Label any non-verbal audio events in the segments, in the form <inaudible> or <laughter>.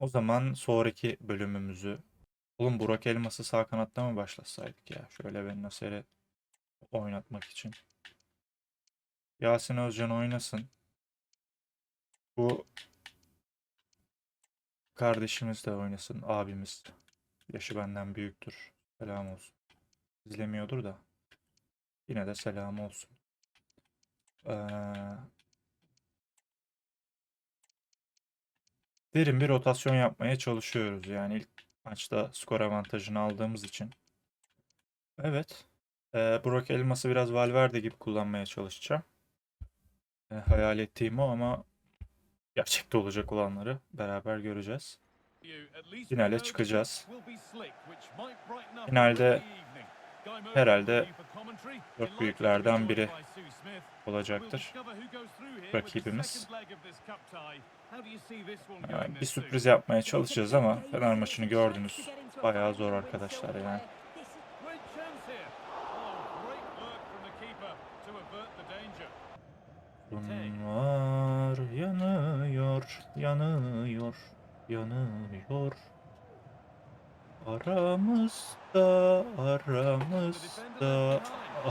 O zaman sonraki bölümümüzü Oğlum Burak Elmas'ı sağ kanatta mı başlasaydık ya? Şöyle ben Nasser'i oynatmak için. Yasin Özcan oynasın. Bu kardeşimiz de oynasın. Abimiz. Yaşı benden büyüktür. Selam olsun. İzlemiyordur da. Yine de selam olsun. Ee, derin bir rotasyon yapmaya çalışıyoruz. Yani ilk maçta skor avantajını aldığımız için. Evet. Ee, Burak Elmas'ı biraz Valverde gibi kullanmaya çalışacağım. Ee, hayal ettiğim o ama gerçekte olacak olanları beraber göreceğiz. Finale çıkacağız. Finalde herhalde dört büyüklerden biri olacaktır. Rakibimiz. Yani bir sürpriz yapmaya çalışacağız ama Fener maçını gördünüz. Bayağı zor arkadaşlar yani. Bunlar yanıyor, yanıyor, yanıyor. Aramızda, aramızda,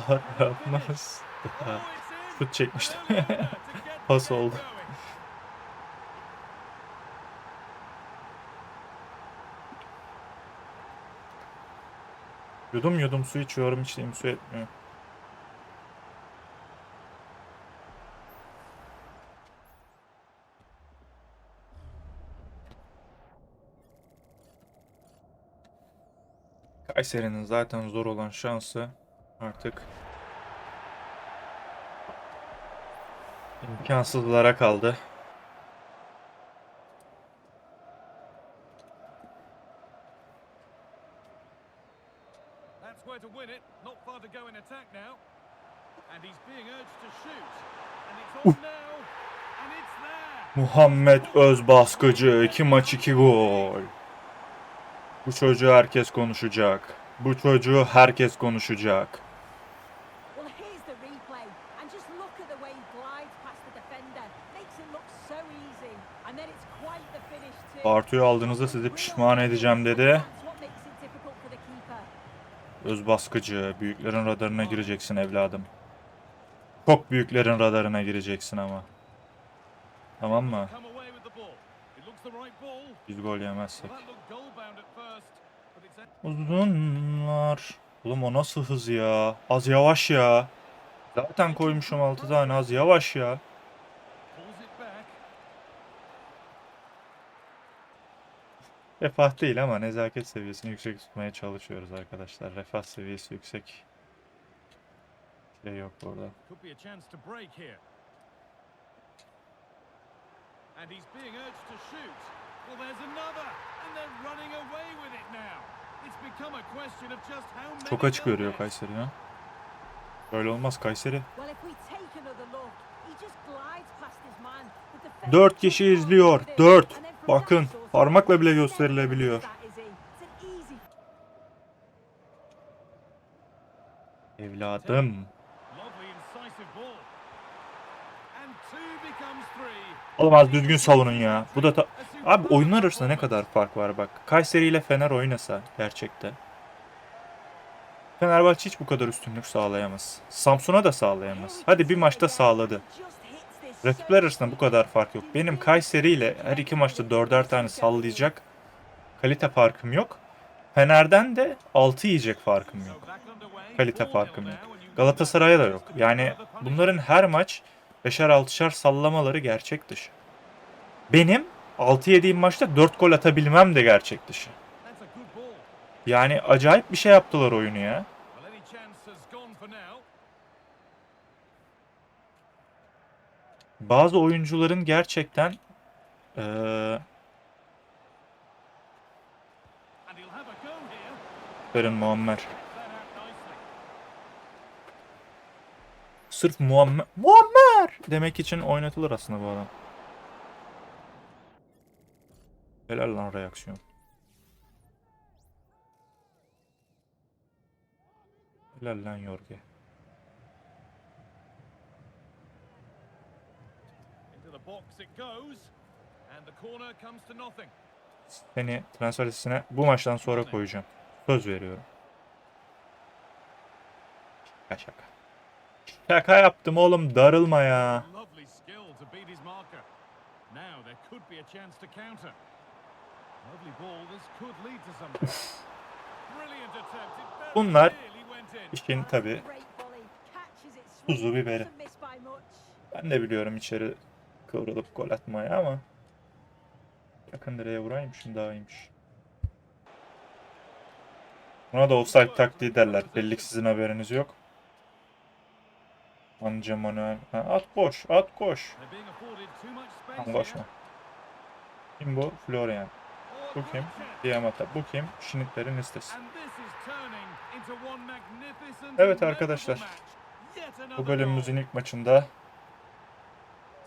aramızda. Şut çekmiştim. Pas oldu. Yudum yudum su içiyorum, içtiğim su etmiyor. Kayseri'nin zaten zor olan şansı artık imkansızlara kaldı. That's where to win it. Not far to go in attack now. And he's being urged to shoot. And it's on now. And it's there. Muhammed Özbaskıcı 2 maç 2 gol. Bu çocuğu herkes konuşacak. Bu çocuğu herkes konuşacak. Bartu'yu aldığınızda sizi pişman edeceğim dedi. Keeper. Özbaskıcı, büyüklerin radarına gireceksin evladım. Çok büyüklerin radarına gireceksin ama. Tamam mı? Biz gol yemezsek. Uzunlar. Oğlum o nasıl hız ya? Az yavaş ya. Zaten koymuşum 6 tane az yavaş ya. Refah değil ama nezaket seviyesini yüksek tutmaya çalışıyoruz arkadaşlar. Refah seviyesi yüksek. Şey yok burada. Could be a chance to break here. And he's being urged to shoot. Well, there's another. And they're running away with it now. It's become a question of just how many Çok açık görüyor. Kayseri ya. Böyle olmaz Kayseri. Well, if we take another look, he just glides Oğlum düzgün savunun ya. Bu da ta- Abi oyunlar arasında ne kadar fark var bak. Kayseri ile Fener oynasa gerçekte. Fenerbahçe hiç bu kadar üstünlük sağlayamaz. Samsun'a da sağlayamaz. Hadi bir maçta sağladı. Rakipler arasında bu kadar fark yok. Benim Kayseri ile her iki maçta dörder tane sallayacak kalite farkım yok. Fener'den de 6 yiyecek farkım yok. Kalite farkım yok. Galatasaray'a da yok. Yani bunların her maç beşer altışar sallamaları gerçek dışı. Benim 6 yediğim maçta 4 gol atabilmem de gerçek dışı. Yani acayip bir şey yaptılar oyunu ya. Bazı oyuncuların gerçekten. Ferin Muammer. Sırf Muammer, Muammer demek için oynatılır aslında bu adam. Helal lan reaksiyon. Helal lan Yorge. Into the box it goes. And the corner comes to nothing. seni transfer listesine bu maçtan sonra koyacağım. Söz veriyorum. Şaka şaka. Şaka yaptım oğlum darılma ya. Lovely skill to beat his marker. Now there could be a chance to counter. Lovely ball. This could lead to something. Brilliant attempt. It very Bunlar işin tabi tuzu biberi. Ben de biliyorum içeri kıvrılıp gol atmayı ama yakın direğe vurayım şimdi daha iyiymiş. Buna da offside taktiği derler. Belli ki sizin haberiniz yok. Anca Manuel. Ha, at koş, at koş. Here. koşma. Kim bu? Florian. Bu kim? Diamata. Bu kim? Schnittler'in listesi. Evet arkadaşlar. Bu bölümümüzün ilk maçında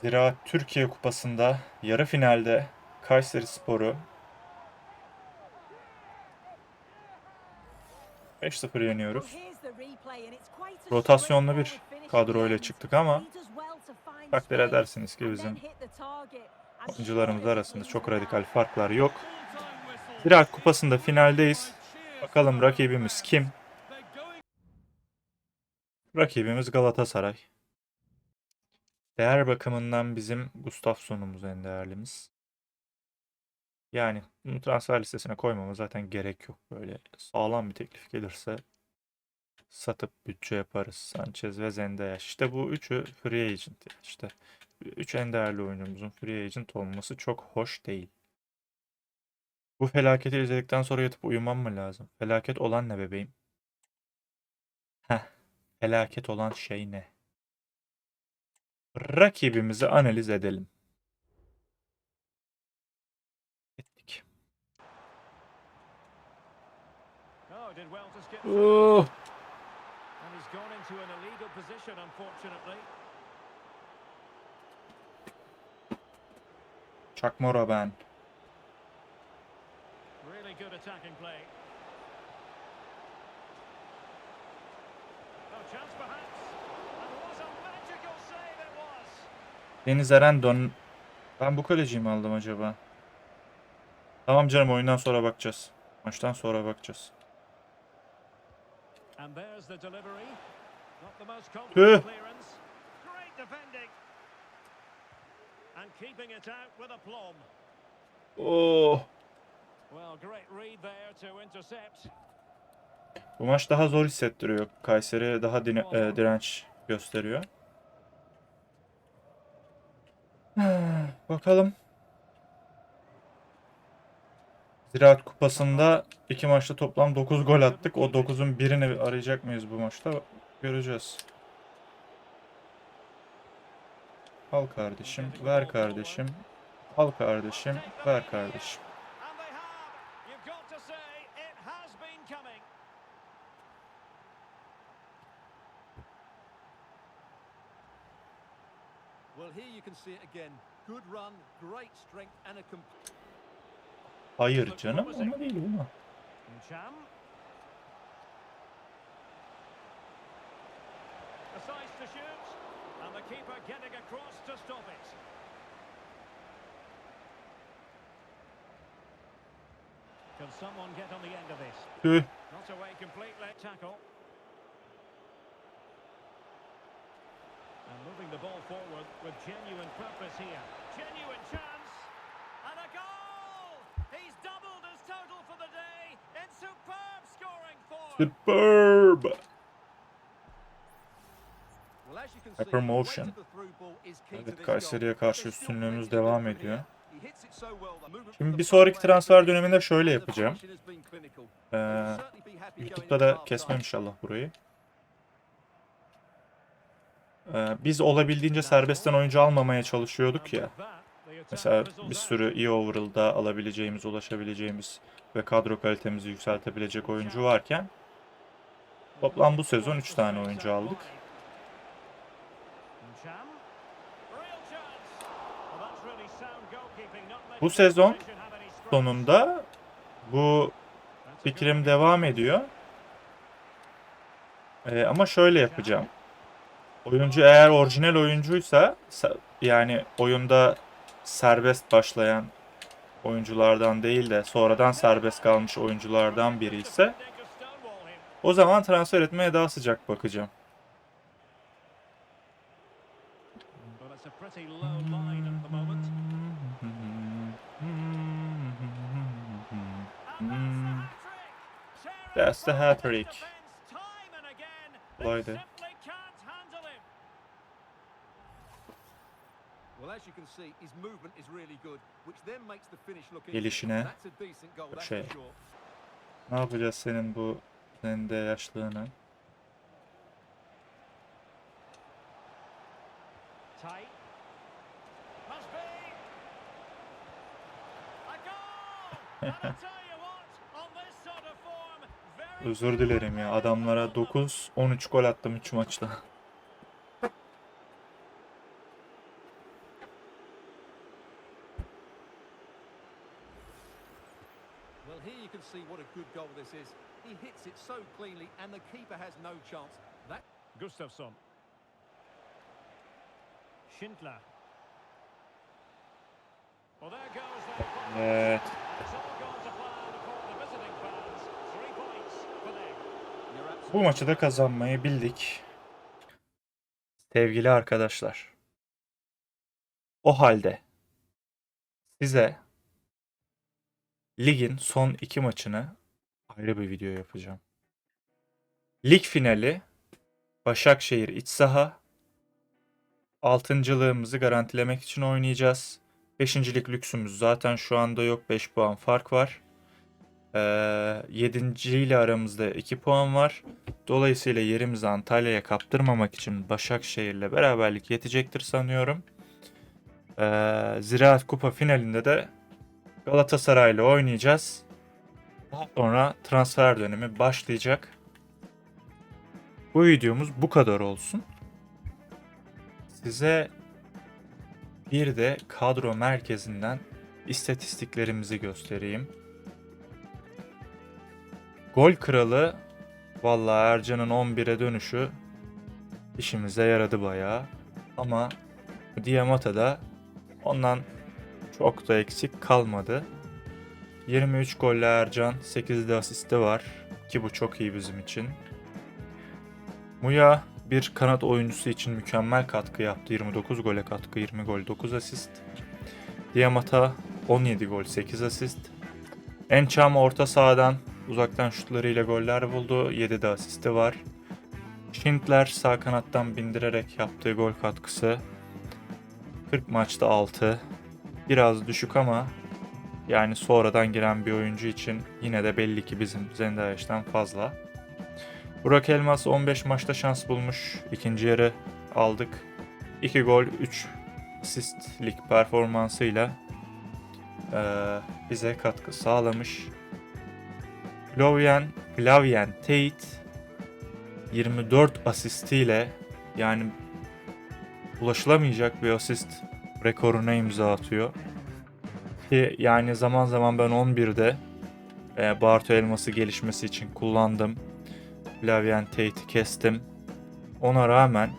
Ziraat Türkiye Kupası'nda yarı finalde Kayseri Sporu 5-0 yeniyoruz. Rotasyonlu bir kadroyla çıktık ama takdir edersiniz ki bizim oyuncularımız arasında çok radikal farklar yok. Ziraat Kupası'nda finaldeyiz. Bakalım rakibimiz kim? Rakibimiz Galatasaray. Değer bakımından bizim Gustafsson'umuz en değerlimiz. Yani bunu transfer listesine koymama zaten gerek yok. Böyle sağlam bir teklif gelirse satıp bütçe yaparız. Sanchez ve Zendaya. İşte bu üçü free agent. yani. İşte üç en değerli oyuncumuzun free agent olması çok hoş değil. Bu felaketi izledikten sonra yatıp uyumam mı lazım? Felaket olan ne bebeğim? Heh. Felaket olan şey ne? Rakibimizi analiz edelim. Ettik. Oh, did well to skip. Oh, And he's gone into an illegal position, unfortunately. Çakmora ben. Really good attacking play. Chance perhaps. And what a magical save it was. Deniz Erendon. Ben bu kaleciyi mi aldım acaba? Tamam canım oyundan sonra bakacağız. Maçtan sonra bakacağız. And there's the delivery. Tüh. confident clearance. Great defending. And keeping it out with aplomb. Oh. Well, great read there to intercept. Bu maç daha zor hissettiriyor. Kayseri daha dine- e, direnç gösteriyor. <sighs> Bakalım. Ziraat Kupası'nda iki maçta toplam 9 gol attık. O 9'un birini arayacak mıyız bu maçta? Göreceğiz. Al kardeşim, ver kardeşim. Al kardeşim, ver kardeşim. And they have. You've got to shoot. And the keeper getting across to stop it. Can someone get on the end of this? Tüh. Not away completely. Tackle. And moving the ball forward with genuine purpose here. Genuine chance. And a goal! He's doubled his total for the day in superb scoring form. Superb. Key to Evet Kayseri'ye karşı üstünlüğümüz devam ediyor. Şimdi bir sonraki transfer döneminde şöyle yapacağım. Ee, YouTube'da da kesmem inşallah burayı. Ee, biz olabildiğince serbestten oyuncu almamaya çalışıyorduk ya. Mesela bir sürü iyi overall'da alabileceğimiz, ulaşabileceğimiz ve kadro kalitemizi yükseltebilecek oyuncu varken toplam bu sezon 3 tane oyuncu aldık. Bu sezon sonunda bu fikrim devam ediyor. Ee, ama şöyle yapacağım. Oyuncu eğer orijinal oyuncuysa sa- yani oyunda serbest başlayan oyunculardan değil de sonradan serbest kalmış oyunculardan biri ise o zaman transfer etmeye daha sıcak bakacağım. Well, the. Gelişine That's a decent goal, that's şey. Ne yapacağız senin bu senin de yaşlığını? Tight. <laughs> Must be. A goal! And I tell you what, on this sort of form, very Özür dilerim ya. Adamlara 9 13 gol attım 3 maçta. Well, here you can see what a good goal this is. He hits it so cleanly, and the keeper has no chance. That Gustafsson. Schindler. Well, there goes. Evet. Bu maçı da kazanmayı bildik. Sevgili arkadaşlar. O halde size ligin son iki maçını ayrı bir video yapacağım. Lig finali Başakşehir iç saha. Altıncılığımızı garantilemek için oynayacağız. Beşincilik lüksümüz zaten şu anda yok. 5 puan fark var. Ee, yedinci ile aramızda 2 puan var. Dolayısıyla yerimizi Antalya'ya kaptırmamak için Başakşehir'le beraberlik yetecektir sanıyorum. Ee, Ziraat Kupa finalinde de Galatasaray'la oynayacağız. Daha sonra transfer dönemi başlayacak. Bu videomuz bu kadar olsun. Size bir de kadro merkezinden istatistiklerimizi göstereyim. Gol kralı vallahi Ercan'ın 11'e dönüşü işimize yaradı bayağı. Ama Diamata da ondan çok da eksik kalmadı. 23 golle Ercan, 8 de asisti var ki bu çok iyi bizim için. Muya bir kanat oyuncusu için mükemmel katkı yaptı. 29 gole katkı, 20 gol, 9 asist. Diamata 17 gol, 8 asist. Encham orta sahadan uzaktan şutlarıyla goller buldu. 7 de asisti var. Schindler sağ kanattan bindirerek yaptığı gol katkısı 40 maçta 6. Biraz düşük ama yani sonradan giren bir oyuncu için yine de belli ki bizim Zendayaş'tan fazla. Burak Elmas 15 maçta şans bulmuş. İkinci yarı aldık. 2 gol, 3 asistlik performansıyla eee, bize katkı sağlamış. Flavien, Flavien Tate 24 asistiyle yani ulaşılamayacak bir asist rekoruna imza atıyor. Ki yani zaman zaman ben 11'de e, Bartu elması gelişmesi için kullandım. Flavien Tate'i kestim. Ona rağmen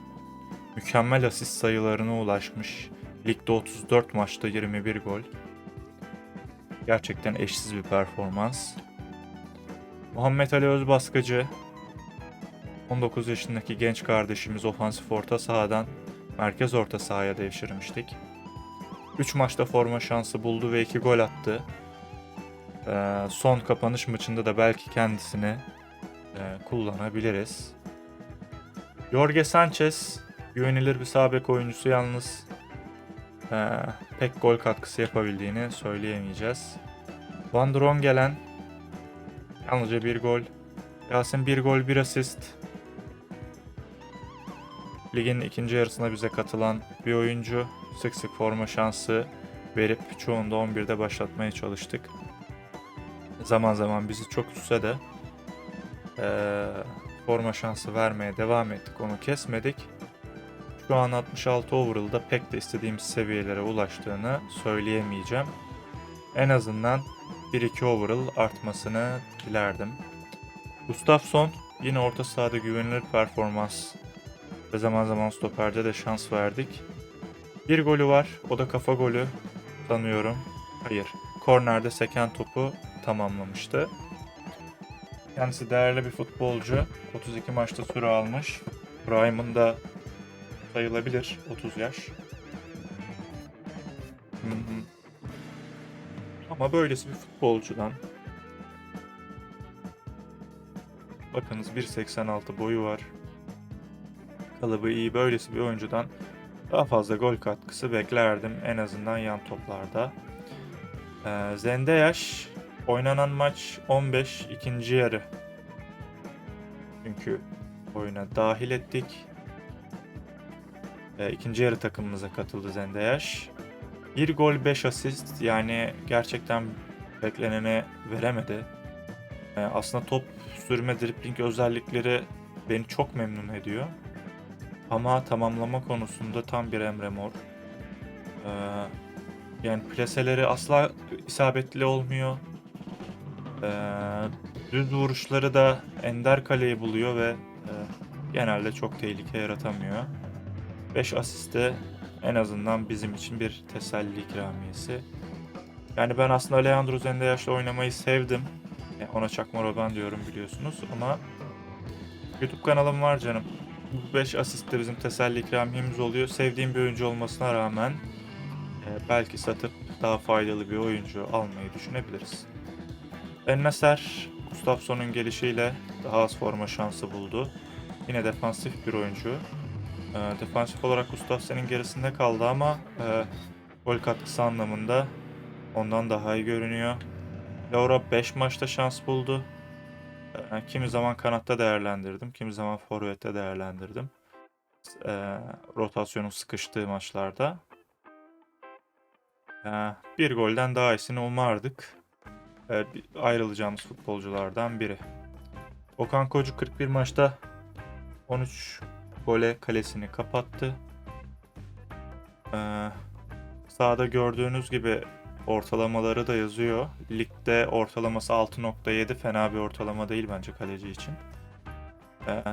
mükemmel asist sayılarına ulaşmış. Ligde 34 maçta 21 gol. Gerçekten eşsiz bir performans. Muhammed Ali Özbaskıcı 19 yaşındaki genç kardeşimiz ofansif orta sahadan merkez orta sahaya devşirmiştik. 3 maçta forma şansı buldu ve 2 gol attı. Ee, son kapanış maçında da belki kendisini e, kullanabiliriz. Jorge Sanchez güvenilir bir sağ oyuncusu yalnız e, pek gol katkısı yapabildiğini söyleyemeyeceğiz. Van Drongelen yalnızca bir gol. Yasin bir gol bir asist. Ligin ikinci yarısına bize katılan bir oyuncu. Sık sık forma şansı verip çoğunda 11'de başlatmaya çalıştık. Zaman zaman bizi çok üstse de eee, forma şansı vermeye devam ettik. Onu kesmedik. Şu an 66 overall'da pek de istediğimiz seviyelere ulaştığını söyleyemeyeceğim. En azından 1-2 overall artmasını dilerdim. Gustafsson yine orta sahada güvenilir performans ve zaman zaman stoperde de şans verdik. Bir golü var. O da kafa golü sanıyorum. Hayır. Kornerde seken topu tamamlamıştı. Kendisi değerli bir futbolcu. 32 maçta süre almış. Prime'ında sayılabilir 30 yaş. Ama böylesi bir futbolcudan Bakınız 1.86 boyu var. Kalıbı iyi böylesi bir oyuncudan daha fazla gol katkısı beklerdim en azından yan toplarda. Ee, Zendeyaş oynanan maç 15 ikinci yarı. Çünkü oyuna dahil ettik. Ee, ikinci yarı takımımıza katıldı Zendeyaş. 1 gol 5 asist yani gerçekten beklenene veremedi. Ee, aslında top sürme dribbling özellikleri beni çok memnun ediyor. Ama tamamlama konusunda tam bir Emre Mor. Ee, yani plaseleri asla isabetli olmuyor. Ee, düz vuruşları da ender kaleyi buluyor ve e, genelde çok tehlike yaratamıyor. 5 asiste en azından bizim için bir teselli ikramiyesi. Yani ben aslında Leandro Zendeyaş'la oynamayı sevdim. E, Ona çakma Robben diyorum biliyorsunuz ama YouTube kanalım var canım. Bu 5 asist de bizim teselli ikramiyemiz oluyor. Sevdiğim bir oyuncu olmasına rağmen e, belki satıp daha faydalı bir oyuncu almayı düşünebiliriz. Enneser, Gustafsson'un gelişiyle daha az forma şansı buldu. Yine defansif bir oyuncu. E, defansif olarak Gustafsson'un gerisinde kaldı ama e, gol katkısı anlamında ondan daha iyi görünüyor. Laura 5 maçta şans buldu. Ee, Kimi zaman kanatta değerlendirdim, kimi zaman forvette değerlendirdim. Ee, rotasyonun sıkıştığı maçlarda. Ee, bir golden daha iyisini umardık. Bir- ayrılacağımız futbolculardan biri. Okan Kocu 41 maçta 13 gole kalesini kapattı. Ee, sağda gördüğünüz gibi ortalamaları da yazıyor. Ligde ortalaması 6.7 fena bir ortalama değil bence kaleci için. Ee,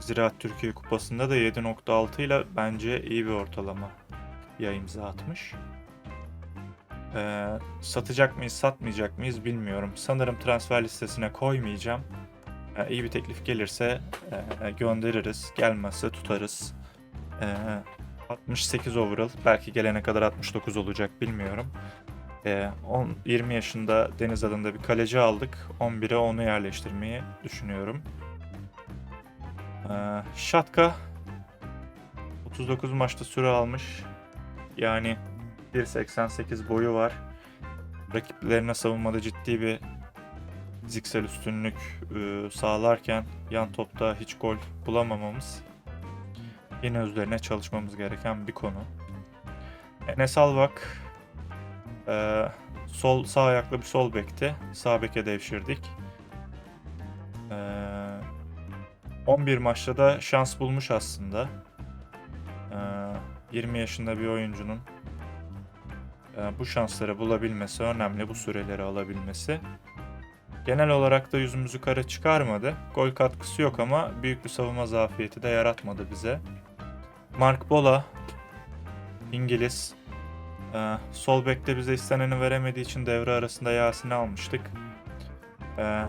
Ziraat Türkiye Kupası'nda da 7.6 ile bence iyi bir ortalama ya imza atmış. Ee, satacak mıyız, satmayacak mıyız bilmiyorum. Sanırım transfer listesine koymayacağım. Ee, iyi bir teklif gelirse e, göndeririz. Gelmezse tutarız. Ee, 68 overall. Belki gelene kadar 69 olacak bilmiyorum. Ee, 10, 20 yaşında Deniz adında bir kaleci aldık. 11'e onu yerleştirmeyi düşünüyorum. Şatka 39 maçta süre almış. Yani 1.88 boyu var. Rakiplerine savunmada ciddi bir fiziksel üstünlük e, sağlarken yan topta hiç gol bulamamamız yine üzerine çalışmamız gereken bir konu. Enes Alvak e, sol sağ ayaklı bir sol bekti. Sağ beke devşirdik. E, 11 maçta da şans bulmuş aslında. E, 20 yaşında bir oyuncunun e, bu şansları bulabilmesi önemli, bu süreleri alabilmesi. Genel olarak da yüzümüzü kara çıkarmadı. Gol katkısı yok ama büyük bir savunma zafiyeti de yaratmadı bize. Mark Bola, İngiliz. Ee, sol bekte bize isteneni veremediği için devre arasında Yasin'i almıştık. Ee,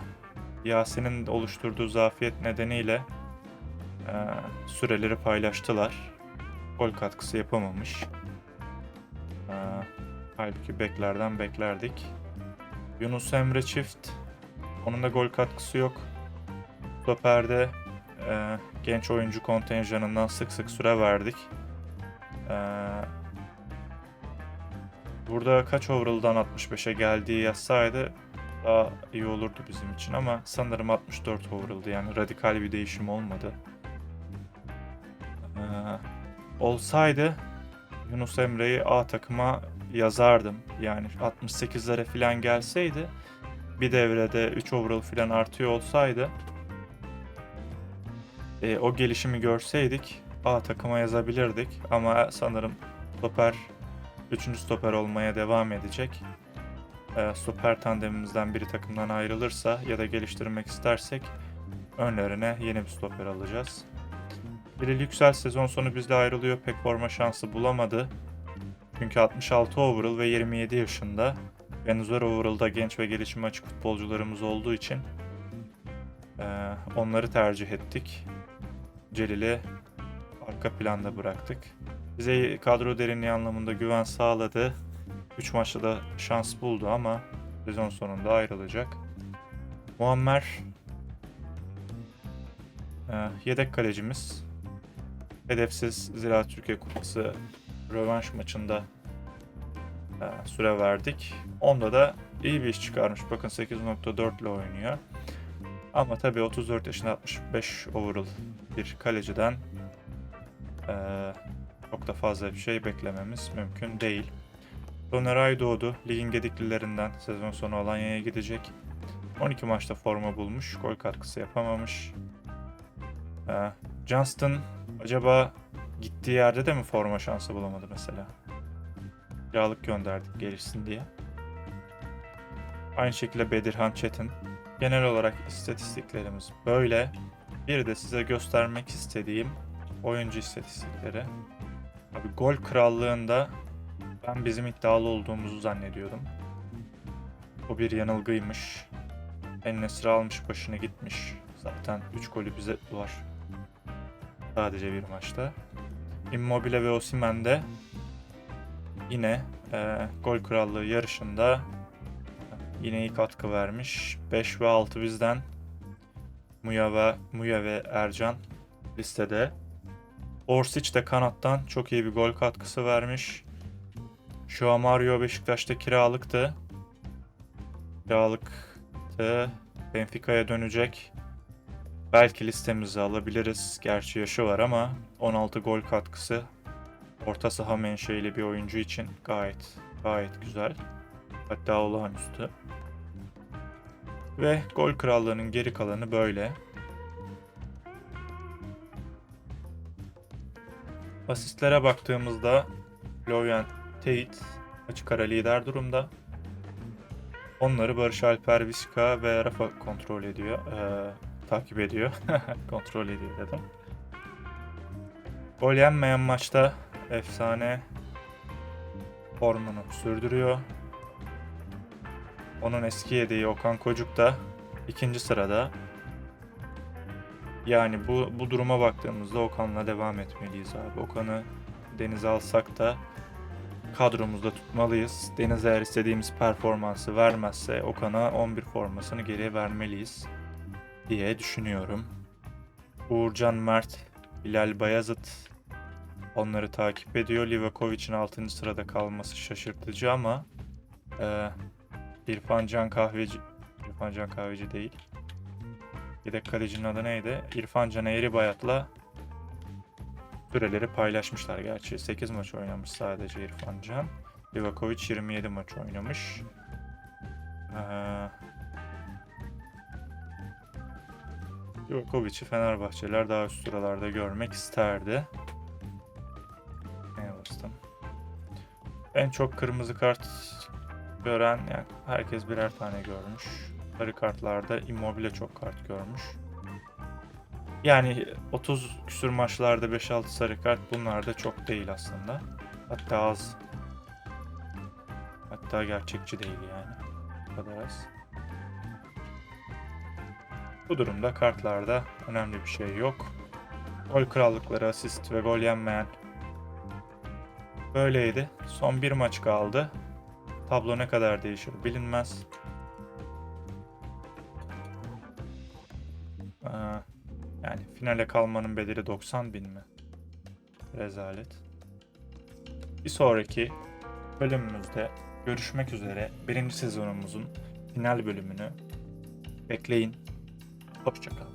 Yasin'in oluşturduğu zafiyet nedeniyle e, süreleri paylaştılar. Gol katkısı yapamamış. Ee, halbuki beklerden beklerdik. Yunus Emre çift. Onun da gol katkısı yok. Stoper'de e, genç oyuncu kontenjanından sık sık süre verdik. E, burada kaç overall'dan 65'e geldiği yazsaydı daha iyi olurdu bizim için ama sanırım 64 overall'dı yani radikal bir değişim olmadı. E, olsaydı Yunus Emre'yi A takıma yazardım. Yani 68'lere falan gelseydi bir devrede 3 overall falan artıyor olsaydı e, o gelişimi görseydik A takıma yazabilirdik ama sanırım stoper 3. stoper olmaya devam edecek. E, stoper tandemimizden biri takımdan ayrılırsa ya da geliştirmek istersek önlerine yeni bir stoper alacağız. Bilal Yüksel sezon sonu bizle ayrılıyor. Pek forma şansı bulamadı. Çünkü 66 overall ve 27 yaşında. Venezuela overall'da genç ve gelişime açık futbolcularımız olduğu için eee, onları tercih ettik. Celil'i arka planda bıraktık. Bize kadro derinliği anlamında güven sağladı. 3 maçta da şans buldu ama sezon sonunda ayrılacak. Muammer eee, yedek kalecimiz. Hedefsiz Ziraat Türkiye Kupası rövanş maçında süre verdik. Onda da iyi bir iş çıkarmış. Bakın 8.4 ile oynuyor. Ama tabii 34 yaşında 65 overall bir kaleciden eee, çok da fazla bir şey beklememiz mümkün değil. Soner Aydoğdu ligin gediklilerinden sezon sonu Alanya'ya gidecek. 12 maçta forma bulmuş, gol katkısı yapamamış. Ee, Johnston acaba gittiği yerde de mi forma şansı bulamadı mesela? Kiralık gönderdik gelişsin diye. Aynı şekilde Bedirhan Çetin. Genel olarak istatistiklerimiz böyle. Bir de size göstermek istediğim oyuncu istatistikleri. Abi gol krallığında ben bizim iddialı olduğumuzu zannediyordum. O bir yanılgıymış. En almış başını gitmiş. Zaten 3 golü bize var. Sadece bir maçta. Immobile ve Osimhen de yine e, gol krallığı yarışında yine iyi katkı vermiş. 5 ve 6 bizden. Muya ve, Muya ve Ercan listede. Orsic de kanattan çok iyi bir gol katkısı vermiş. Şu an Mario Beşiktaş'ta kiralıktı. Kiralıktı. Benfica'ya dönecek. Belki listemize alabiliriz. Gerçi yaşı var ama 16 gol katkısı orta saha menşeili bir oyuncu için gayet gayet güzel. Hatta olağanüstü. Ve gol krallığının geri kalanı böyle. Asistlere baktığımızda Florian Tate açık ara lider durumda. Onları Barış Alper, Vizca ve Rafa kontrol ediyor. Ee, takip ediyor. <laughs> kontrol ediyor dedim. Gol yenmeyen maçta efsane formunu sürdürüyor. Onun eski yedeği Okan Kocuk da ikinci sırada. Yani bu, bu duruma baktığımızda Okan'la devam etmeliyiz abi. Okan'ı denize alsak da kadromuzda tutmalıyız. Deniz eğer istediğimiz performansı vermezse Okan'a 11 formasını geriye vermeliyiz diye düşünüyorum. Uğurcan Mert, Bilal Bayazıt onları takip ediyor. Livakovic'in 6. sırada kalması şaşırtıcı ama e, İrfan Can Kahveci İrfan Can Kahveci değil. Yedek kalecinin adı neydi? İrfan Can Eğribayat'la süreleri paylaşmışlar gerçi. 8 maç oynamış sadece İrfan Can. Livakovic 27 maç oynamış. Ee, Livakovic'i Fenerbahçeler daha üst sıralarda görmek isterdi. En çok kırmızı kart gören yani herkes birer tane görmüş. Sarı kartlarda Immobile çok kart görmüş. Yani 30 küsür maçlarda 5-6 sarı kart bunlar da çok değil aslında. Hatta az. Hatta gerçekçi değil yani. Bu kadar az. Bu durumda kartlarda önemli bir şey yok. Gol krallıkları, asist ve gol yenmeyen böyleydi. Son bir maç kaldı. Tablo ne kadar değişir bilinmez. Ee, yani finale kalmanın bedeli 90 bin mi? Rezalet. Bir sonraki bölümümüzde görüşmek üzere. Birinci sezonumuzun final bölümünü bekleyin. Hoşçakalın.